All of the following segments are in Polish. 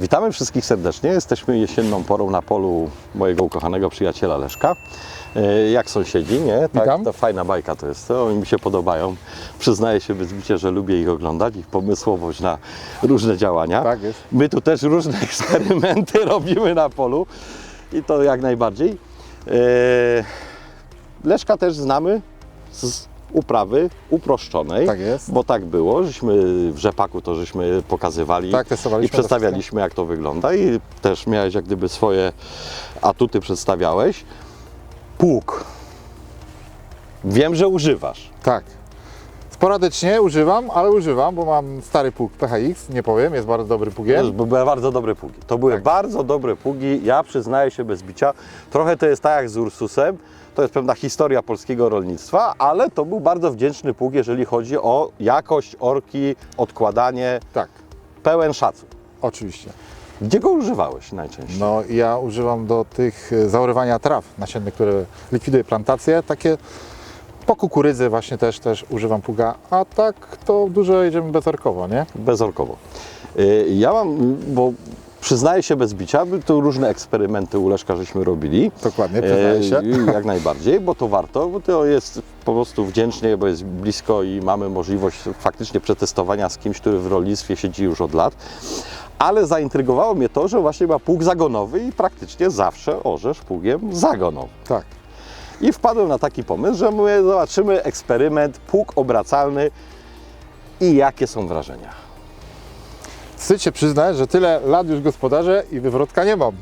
Witamy wszystkich serdecznie. Jesteśmy jesienną porą na polu mojego ukochanego przyjaciela Leszka. E, Jak sąsiedzi, nie? Tak, to fajna bajka to jest. To oni mi się podobają. Przyznaję się bez bicia, że lubię ich oglądać, ich pomysłowość na różne działania. Tak jest. My tu też różne eksperymenty robimy na polu i to jak najbardziej. E, Leszka też znamy z uprawy uproszczonej. Tak jest. Bo tak było, żeśmy w rzepaku to żeśmy pokazywali Tak, i przedstawialiśmy jak to wygląda i też miałeś jak gdyby swoje atuty przedstawiałeś. Pług. Wiem, że używasz. Tak. Sporadycznie używam, ale używam, bo mam stary pług PHX, nie powiem, jest bardzo dobry To pługiem. były bardzo dobre pługi. To były Tak. bardzo dobre pługi. Ja przyznaję się bez bicia. Trochę to jest tak jak z Ursusem. To jest pewna historia polskiego rolnictwa, ale to był bardzo wdzięczny pług, jeżeli chodzi o jakość orki, odkładanie. Tak, Pełen szacun. oczywiście. Gdzie go używałeś najczęściej? No ja używam do tych e, zaorywania traw nasiennych, które likwiduje plantacje, takie po kukurydzy właśnie też, też używam pługa, a tak to dużo jedziemy bezorkowo, nie? Bezorkowo. Y, Ja mam, bo przyznaję się bez bicia, tu różne eksperymenty u Leszka żeśmy robili. Dokładnie, przyznaję się. E, Jak najbardziej, bo to warto, bo to jest po prostu wdzięcznie, bo jest blisko i mamy możliwość faktycznie przetestowania z kimś, który w rolnictwie siedzi już od lat. Ale zaintrygowało mnie to, że właśnie ma pług zagonowy i praktycznie zawsze orzesz pługiem zagonowym. Tak. I wpadłem na taki pomysł, że my zobaczymy eksperyment, pług obracalny i jakie są wrażenia. Wstyd się przyznać, że tyle lat już gospodarzę i wywrotka nie mam.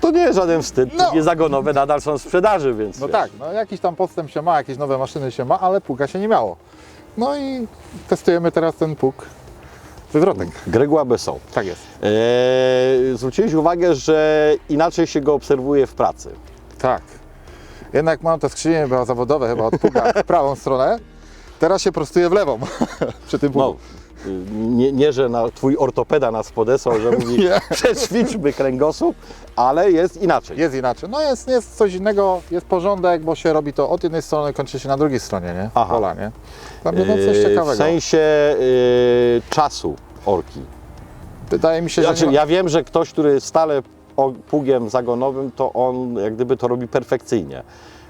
To nie jest żaden wstyd, No. pługi zagonowe nadal są w sprzedaży, więc No wiesz. tak, no jakiś tam postęp się ma, jakieś nowe maszyny się ma, ale pługa się nie miało. No i testujemy teraz ten pług wywrotek. Gregłaby są. Tak jest. Eee, zwróciłeś uwagę, że inaczej się go obserwuje w pracy. Tak. Jednak mam te skrzynie chyba zawodowe chyba od w prawą stronę. Teraz się prostuję w lewą przy tym No, nie, nie, że na, twój ortopeda nas podesłał, że mówi przećwiczmy kręgosłup, ale jest inaczej. Jest inaczej. No jest, jest coś innego, jest porządek, bo się robi to od jednej strony, kończy się na drugiej stronie, nie? Aha. Pola, nie? Mnie no coś ciekawego. W sensie y, czasu orki. Wydaje mi się, że Znaczy, nie ja wiem, że ktoś, który stale pługiem zagonowym, to on jak gdyby to robi perfekcyjnie.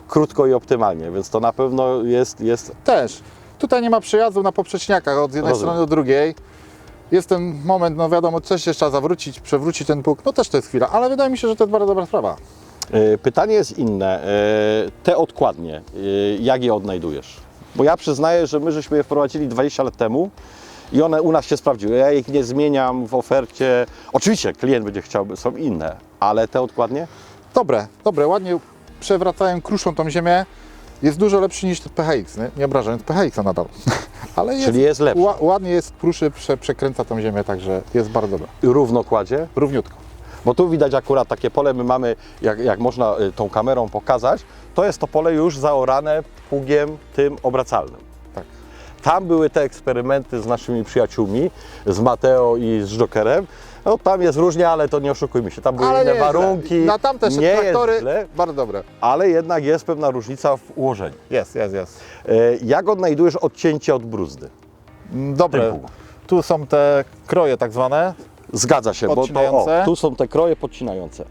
Krótko i optymalnie, więc to na pewno jest, jest też. Tutaj nie ma przejazdu na poprzeczniakach od jednej Rozumiem. strony do drugiej. Jest ten moment, no wiadomo, coś jeszcze trzeba zawrócić, przewrócić ten pług, no też to jest chwila, ale wydaje mi się, że to jest bardzo dobra sprawa. E, Pytanie jest inne. E, Te odkładnie, e, jak je odnajdujesz? Bo ja przyznaję, że my żeśmy je wprowadzili 20 lat temu i one u nas się sprawdziły. Ja ich nie zmieniam w ofercie. Oczywiście klient będzie chciał, są inne, ale te odkładnie? Dobre, dobre, ładnie przewracają, kruszą tą ziemię. Jest dużo lepszy niż PHX, nie, nie obrażając PHX-a nadal. Ale jest, Czyli jest lepszy. ła, ładnie jest, kruszy, prze, przekręca tą ziemię, także jest bardzo dobre. Równo kładzie? Równiutko. Bo tu widać akurat takie pole, my mamy, jak, jak można y, tą kamerą pokazać, to jest to pole już zaorane pługiem tym obracalnym. Tak. Tam były te eksperymenty z naszymi przyjaciółmi, z Mateo i z Jokerem. No tam jest różnie, ale to nie oszukujmy się, tam były Ale inne nie warunki. źle. Na tamte nie traktory jest źle, bardzo dobre. ale jednak jest pewna różnica w ułożeniu. Jest, jest, jest. E, Jak odnajdujesz odcięcie od bruzdy? Mm, Dobre. Tu są te kroje tak zwane. Zgadza się, bo to, o, tu są te kroje podcinające.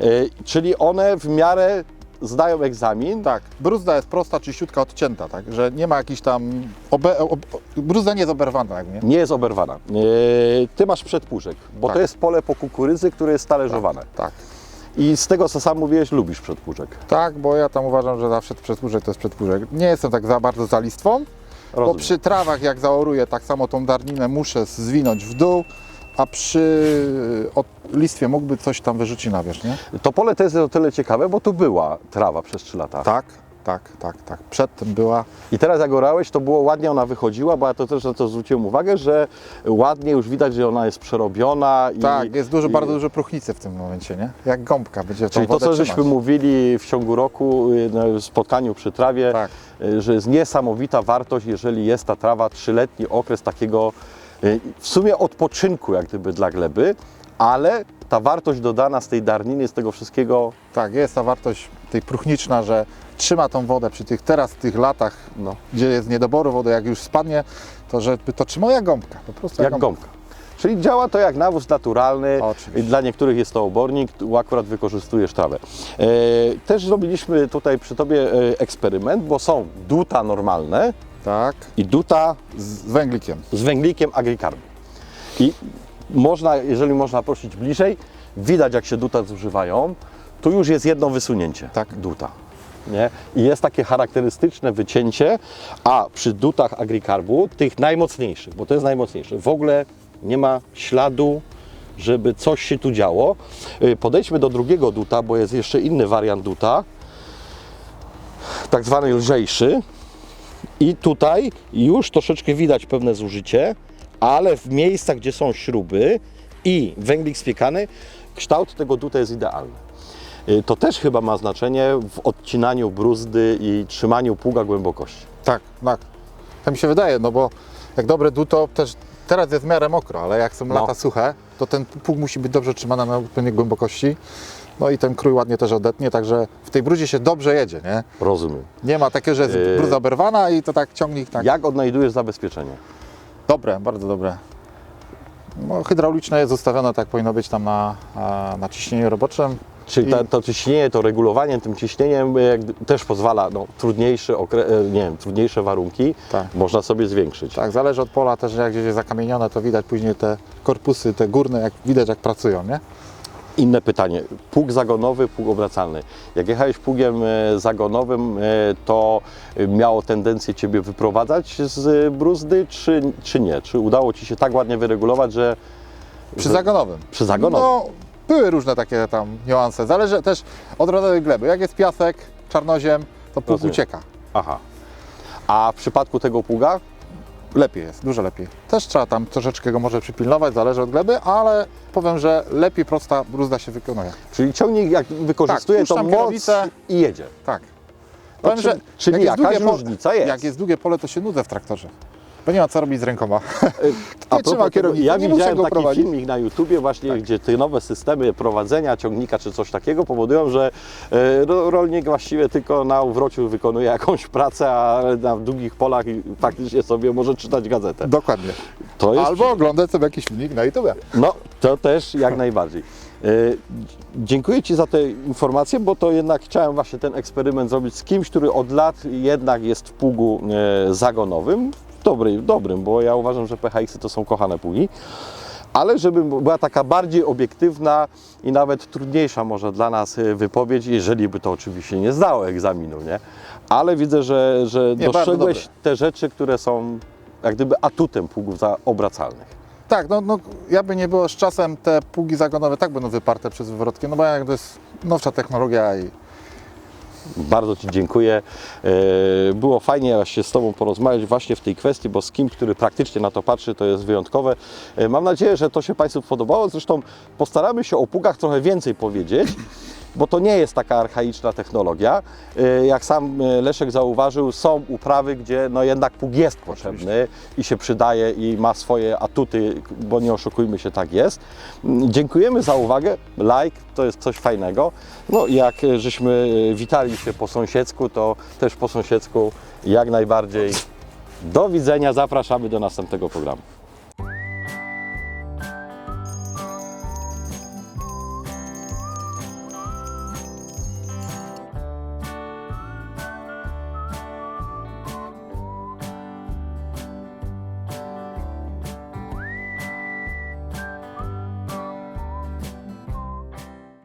E, Czyli one w miarę zdają egzamin, Tak, bruzda jest prosta, czyściutka, odcięta, tak, że nie ma jakiś tam... Obe, ob, bruzda nie jest oberwana, jak nie? nie jest oberwana. E, Ty masz przedpórzek, bo Tak. to jest pole po kukurydzy, które jest talerzowane. Tak. I z tego, co sam mówiłeś, lubisz przedpórzek. Tak, bo ja tam uważam, że zawsze przedpórzek to jest przedpórzek. Nie jestem tak za bardzo za listwą, bo Rozumiem. przy trawach jak zaoruję, tak samo tą darninę muszę zwinąć w dół, a przy od, listwie mógłby coś tam wyrzucić na wierzch, nie? To pole to jest o tyle ciekawe, bo tu była trawa przez 3 lata. Tak, tak, tak, tak. Przedtem była... I teraz jak orałeś, to było ładnie ona wychodziła, bo ja to też na to zwróciłem uwagę, że ładnie już widać, że ona jest przerobiona. I, Tak, jest dużo, i, bardzo dużo próchnicy w tym momencie, nie? Jak gąbka będzie Czyli to, co żeśmy trzymać. mówili w ciągu roku y, na spotkaniu przy trawie, Tak. y, że jest niesamowita wartość, jeżeli jest ta trawa trzyletni okres takiego y, w sumie odpoczynku jak gdyby dla gleby, ale ta wartość dodana z tej darniny, z tego wszystkiego, Tak, jest ta wartość tej próchniczna, że trzyma tą wodę przy tych teraz tych latach, no, gdzie jest niedoboru wody, jak już spadnie, to żeby to trzyma jak gąbka, po prostu jak, jak gąbka. gąbka. Czyli działa to jak nawóz naturalny. Oczywiście. Dla niektórych jest to obornik, tu akurat wykorzystujesz trawę. E, też zrobiliśmy tutaj przy Tobie e, eksperyment, bo są duta normalne Tak, i duta z węglikiem. z węglikiem agricarbu. I można, jeżeli można prosić bliżej, widać jak się duta zużywają. Tu już jest jedno wysunięcie. Tak. Duta. Nie? I jest takie charakterystyczne wycięcie, a przy dutach agricarbu, tych najmocniejszych, bo to jest najmocniejsze, w ogóle nie ma śladu, żeby coś się tu działo. Y, Podejdźmy do drugiego duta, bo jest jeszcze inny wariant duta, tak zwany lżejszy. I tutaj już troszeczkę widać pewne zużycie, ale w miejscach, gdzie są śruby i węglik spiekany, kształt tego duta jest idealny. Y, To też chyba ma znaczenie w odcinaniu bruzdy i trzymaniu pługa głębokości. Tak, tak. To mi się wydaje, no bo jak dobre duto też teraz jest w miarę mokro, ale jak są No. lata suche, to ten pług musi być dobrze trzymany na odpowiedniej głębokości. No i ten krój ładnie też odetnie, także w tej brudzie się dobrze jedzie, nie? Rozumiem. Nie ma takiego, że jest Yy. bruza oberwana i to tak ciągnik tak. Jak odnajdujesz zabezpieczenie? Dobre, bardzo dobre. No, hydrauliczne jest ustawione, tak powinno być tam na, na, ciśnieniu roboczym. Czyli ta, to ciśnienie, to regulowanie tym ciśnieniem y, jak, też pozwala no, trudniejsze, okre, e, nie wiem, trudniejsze warunki Tak. można sobie zwiększyć. Tak, zależy od pola też, jak gdzieś jest zakamienione, to widać później te korpusy, te górne, jak widać jak pracują, nie? Inne pytanie. Pług zagonowy, pług obracalny. Jak jechałeś pługiem e, zagonowym, e, to miało tendencję Ciebie wyprowadzać z bruzdy, czy, czy nie? Czy udało Ci się tak ładnie wyregulować, że Przy że- zagonowym. przy zagonowym? No, były różne takie tam niuanse. Zależy też od rodzaju gleby. Jak jest piasek, czarnoziem, to pług Rozumiem. ucieka. Aha. A w przypadku tego pługa? Lepiej jest, dużo lepiej. Też trzeba tam troszeczkę go może przypilnować, zależy od gleby, ale powiem, że lepiej prosta bruzda się wykonuje. Czyli ciągnik jak wykorzystuje Tak, to moc i jedzie. Tak. No, Powiem, czy- że czyli jak jest jakaś długie po- różnica jest. Jak jest długie pole, to się nudzę w traktorze. Bo nie ma co robić z rękoma. A Nie trzyma propos tego, kierownicy, ja nie widziałem taki prowadzić. filmik na YouTubie właśnie, gdzie te nowe systemy prowadzenia ciągnika czy coś takiego powodują, że ro- rolnik właściwie tylko na uwrociu wykonuje jakąś pracę, a na długich polach faktycznie sobie może czytać gazetę. Dokładnie. Jest, Albo oglądać sobie jakiś filmik na YouTube. no, to też jak najbardziej. Dziękuję Ci za te informacje, bo to jednak chciałem właśnie ten eksperyment zrobić z kimś, który od lat jednak jest w pługu zagonowym. Dobry, dobrym, bo ja uważam, że PHX-y to są kochane pługi. Ale żeby była taka bardziej obiektywna i nawet trudniejsza może dla nas e, wypowiedź, jeżeli by to oczywiście nie zdało egzaminu, nie? Ale widzę, że, że Nie, dostrzegłeś te rzeczy, które są jak gdyby atutem pługów obracalnych. Tak, no, no ja by nie było z czasem te pługi zagonowe tak będą wyparte przez wywrotki, no bo jak to jest nowsza technologia i Bardzo Ci dziękuję. E, Było fajnie właśnie z Tobą porozmawiać właśnie w tej kwestii, bo z kimś, który praktycznie na to patrzy, to jest wyjątkowe. E, Mam nadzieję, że to się Państwu podobało. Zresztą postaramy się o pługach trochę więcej powiedzieć, bo to nie jest taka archaiczna technologia. E, Jak sam e, Leszek zauważył, są uprawy, gdzie no jednak pług jest potrzebny i się przydaje i ma swoje atuty, bo nie oszukujmy się, tak jest. Mm, Dziękujemy za uwagę. Like to jest coś fajnego. No jak e, żeśmy witali się po sąsiedzku, to też po sąsiedzku jak najbardziej. Do widzenia, zapraszamy do następnego programu.